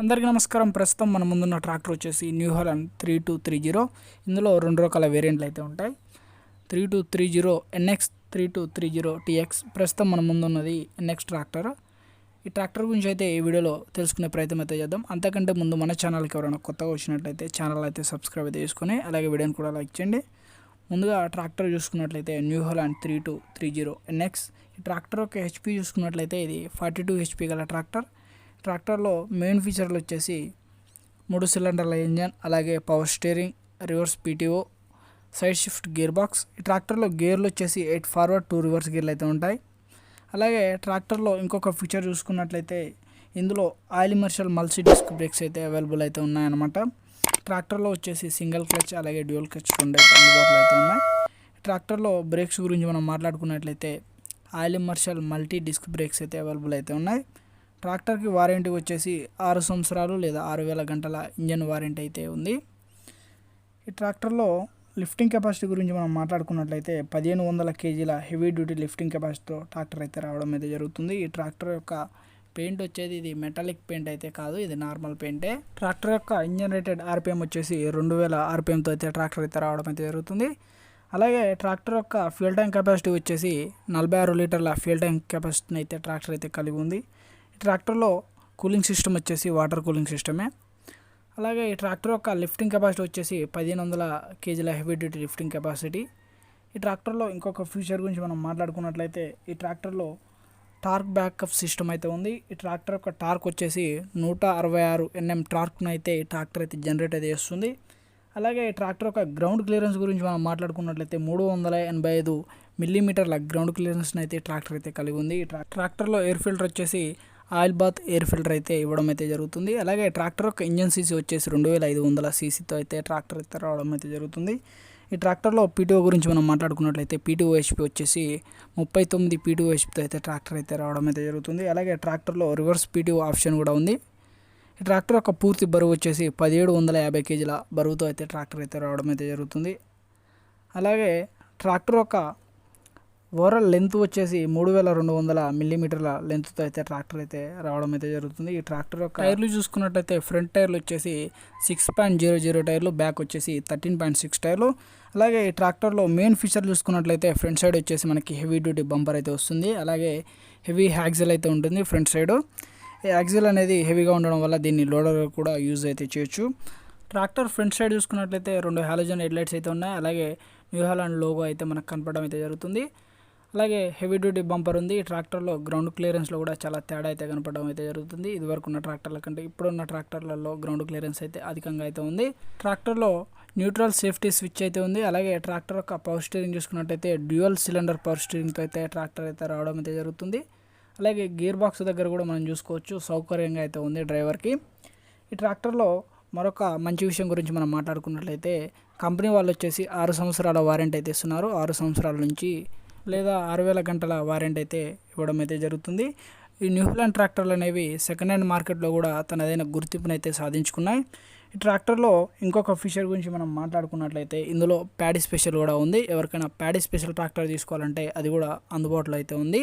అందరికీ నమస్కారం. ప్రస్తుతం మన ముందున్న ట్రాక్టర్ వచ్చేసి New Holland three two three zero. ఇందులో రెండు రకాల వేరియంట్లు అయితే ఉంటాయి. Three two three zero NX three two three zero TX. ప్రస్తుతం మన ముందున్నది ఎన్ఎక్స్ ట్రాక్టర్. ఈ ట్రాక్టర్ గురించి అయితే ఈ వీడియోలో తెలుసుకునే ప్రయత్నం అయితే చేద్దాం. అంతకంటే ముందు మన ఛానల్కి ఎవరైనా కొత్తగా వచ్చినట్లయితే ఛానల్ అయితే సబ్స్క్రైబ్ అయితే చేసుకొని అలాగే వీడియోని కూడా లైక్ చేయండి. ముందుగా ట్రాక్టర్ చూసుకున్నట్లయితే New Holland three two three zero NX. ఈ ట్రాక్టర్ యొక్క హెచ్పి చూసుకున్నట్లయితే ఇది ఫార్టీ టూ హెచ్పి గల ట్రాక్టర్. ట్రాక్టర్లో మెయిన్ ఫీచర్లు వచ్చేసి మూడు సిలిండర్ల ఇంజన్ అలాగే power steering reverse PTO side shift gear box. ఈ ట్రాక్టర్లో గేర్లు వచ్చేసి ఎయిట్ ఫార్వర్డ్ టూ రివర్స్ గేర్లు అయితే ఉంటాయి. అలాగే ట్రాక్టర్లో ఇంకొక ఫీచర్ చూసుకున్నట్లయితే ఇందులో oil immersed multi disc brakes అయితే అవైలబుల్ అయితే ఉన్నాయన్నమాట. ట్రాక్టర్లో వచ్చేసి సింగిల్ క్లచ్ అలాగే డ్యూయల్ క్లచ్ రెండు అయితే అందుబాటులో అయితే ఉన్నాయి. ట్రాక్టర్లో బ్రేక్స్ గురించి మనం మాట్లాడుకున్నట్లయితే oil immersed multi disc brakes అయితే అవైలబుల్ అయితే ఉన్నాయి. ట్రాక్టర్కి వారంటీ వచ్చేసి ఆరు సంవత్సరాలు లేదా ఆరు వేల గంటల ఇంజన్ వారంటీ అయితే ఉంది. ఈ ట్రాక్టర్లో లిఫ్టింగ్ కెపాసిటీ గురించి మనం మాట్లాడుకున్నట్లయితే పదిహేను వందల కేజీల హెవీ డ్యూటీ లిఫ్టింగ్ కెపాసిటీతో ట్రాక్టర్ అయితే రావడం అయితే జరుగుతుంది. ఈ ట్రాక్టర్ యొక్క పెయింట్ వచ్చేది ఇది మెటాలిక్ పెయింట్ అయితే కాదు ఇది నార్మల్ పెయింటే. ట్రాక్టర్ యొక్క ఇంజన్ రేటెడ్ ఆర్పిఎం వచ్చేసి రెండు వేల ఆర్పిఎంతో అయితే ట్రాక్టర్ అయితే రావడం అయితే జరుగుతుంది. అలాగే ట్రాక్టర్ యొక్క ఫ్యూల్ ట్యాంక్ కెపాసిటీ వచ్చేసి నలభై ఆరు లీటర్ల ఫ్యూల్ ట్యాంక్ కెపాసిటీని అయితే ట్రాక్టర్ అయితే కలిగి ఉంది. ట్రాక్టర్లో కూలింగ్ సిస్టమ్ వచ్చేసి వాటర్ కూలింగ్ సిస్టమే. అలాగే ఈ ట్రాక్టర్ యొక్క లిఫ్టింగ్ కెపాసిటీ వచ్చేసి పదిహేను వందల కేజీల హెవీ డ్యూటీ లిఫ్టింగ్ కెపాసిటీ. ఈ ట్రాక్టర్లో ఇంకొక ఫ్యూచర్ గురించి మనం మాట్లాడుకున్నట్లయితే ఈ ట్రాక్టర్లో టార్క్ బ్యాకప్ సిస్టమ్ అయితే ఉంది. ఈ ట్రాక్టర్ యొక్క టార్క్ వచ్చేసి నూట అరవై ఆరు ఎన్ఎం టార్క్ను అయితే ఈ ట్రాక్టర్ అయితే జనరేట్ అయితే చేస్తుంది. అలాగే ఈ ట్రాక్టర్ యొక్క గ్రౌండ్ క్లియరెన్స్ గురించి మనం మాట్లాడుకున్నట్లయితే మూడు వందల ఎనభై ఐదు మిల్లీమీటర్ల గ్రౌండ్ క్లియరెన్స్ని అయితే ట్రాక్టర్ అయితే కలిగి ఉంది. ఈ ట్రా ట్రాక్టర్లో ఎయిర్ ఫిల్టర్ వచ్చేసి ఆయిల్ బాత్ ఎయిర్ ఫిల్టర్ అయితే ఇవ్వడం అయితే జరుగుతుంది. అలాగే ట్రాక్టర్ యొక్క ఇంజన్ సీసీ వచ్చేసి రెండు వేల ఐదు వందల సీసీతో అయితే ట్రాక్టర్ అయితే రావడం అయితే జరుగుతుంది. ఈ ట్రాక్టర్లో పీటీఓ గురించి మనం మాట్లాడుకున్నట్లయితే పీటీఓ హెచ్పి వచ్చేసి ముప్పై తొమ్మిది పీటీఓ హెచ్పితో అయితే ట్రాక్టర్ అయితే రావడం అయితే జరుగుతుంది. అలాగే ట్రాక్టర్లో రివర్స్ పీటీఓ ఆప్షన్ కూడా ఉంది. ఈ ట్రాక్టర్ యొక్క పూర్తి బరువు వచ్చేసి పదిహేడు వందల యాభై కేజీల బరువుతో అయితే ట్రాక్టర్ అయితే రావడం అయితే జరుగుతుంది. అలాగే ట్రాక్టర్ యొక్క ఓవరాల్ లెంత్ వచ్చేసి మూడు వేల రెండు వందల మిల్లీమీటర్ల లెంత్తో అయితే ట్రాక్టర్ అయితే రావడం అయితే జరుగుతుంది. ఈ ట్రాక్టర్ యొక్క టైర్లు చూసుకున్నట్లయితే ఫ్రంట్ టైర్లు వచ్చేసి సిక్స్ పాయింట్ జీరో జీరో టైర్లు బ్యాక్ వచ్చేసి థర్టీన్ పాయింట్ సిక్స్ టైర్లు అలాగే ఈ ట్రాక్టర్లో మెయిన్ ఫీచర్ చూసుకున్నట్లయితే ఫ్రంట్ సైడ్ వచ్చేసి మనకి హెవీ డ్యూటీ బంపర్ అయితే వస్తుంది. అలాగే హెవీ హ్యాక్సిల్ అయితే ఉంటుంది ఫ్రంట్ సైడ్ ఈ యాక్సిల్ అనేది హెవీగా ఉండడం వల్ల దీన్ని లోడర్ కూడా యూజ్ అయితే చేయొచ్చు. ట్రాక్టర్ ఫ్రంట్ సైడ్ చూసుకున్నట్లయితే రెండు హాలోజన్ హెడ్లైట్స్ అయితే ఉన్నాయి. అలాగే న్యూ హాలాండ్ లోగో అయితే మనకు కనపడడం అయితే జరుగుతుంది. అలాగే హెవీ డ్యూటీ బంపర్ ఉంది. ఈ ట్రాక్టర్లో గ్రౌండ్ క్లియరెన్స్లో కూడా చాలా తేడా అయితే కనపడడం అయితే జరుగుతుంది. ఇదివరకు ఉన్న ట్రాక్టర్ల కంటే ఇప్పుడున్న ట్రాక్టర్లలో గ్రౌండ్ క్లియరెన్స్ అయితే అధికంగా అయితే ఉంది. ట్రాక్టర్లో న్యూట్రల్ సేఫ్టీ స్విచ్ అయితే ఉంది. అలాగే ట్రాక్టర్ యొక్క పవర్ స్టీరింగ్ చూసుకున్నట్టయితే డ్యూయల్ సిలిండర్ పవర్ స్టీరింగ్తో అయితే ట్రాక్టర్ అయితే రావడం అయితే జరుగుతుంది. అలాగే గేర్ బాక్స్ దగ్గర కూడా మనం చూసుకోవచ్చు. సౌకర్యంగా అయితే ఉంది డ్రైవర్కి. ఈ ట్రాక్టర్లో మరొక మంచి విషయం గురించి మనం మాట్లాడుకున్నట్లయితే కంపెనీ వాళ్ళు వచ్చేసి ఆరు సంవత్సరాల వారంటీ అయితే ఇస్తున్నారు. ఆరు సంవత్సరాల నుంచి లేదా ఆరు వేల గంటల వారెంట్ అయితే ఇవ్వడం అయితే జరుగుతుంది. ఈ న్యూజిలాండ్ ట్రాక్టర్లు అనేవి సెకండ్ హ్యాండ్ మార్కెట్లో కూడా తనదైన గుర్తింపును అయితే సాధించుకున్నాయి. ఈ ట్రాక్టర్లో ఇంకొక ఫీచర్ గురించి మనం మాట్లాడుకున్నట్లయితే ఇందులో ప్యాడీ స్పెషల్ కూడా ఉంది. ఎవరికైనా ప్యాడీ స్పెషల్ ట్రాక్టర్ తీసుకోవాలంటే అది కూడా అందుబాటులో అయితే ఉంది.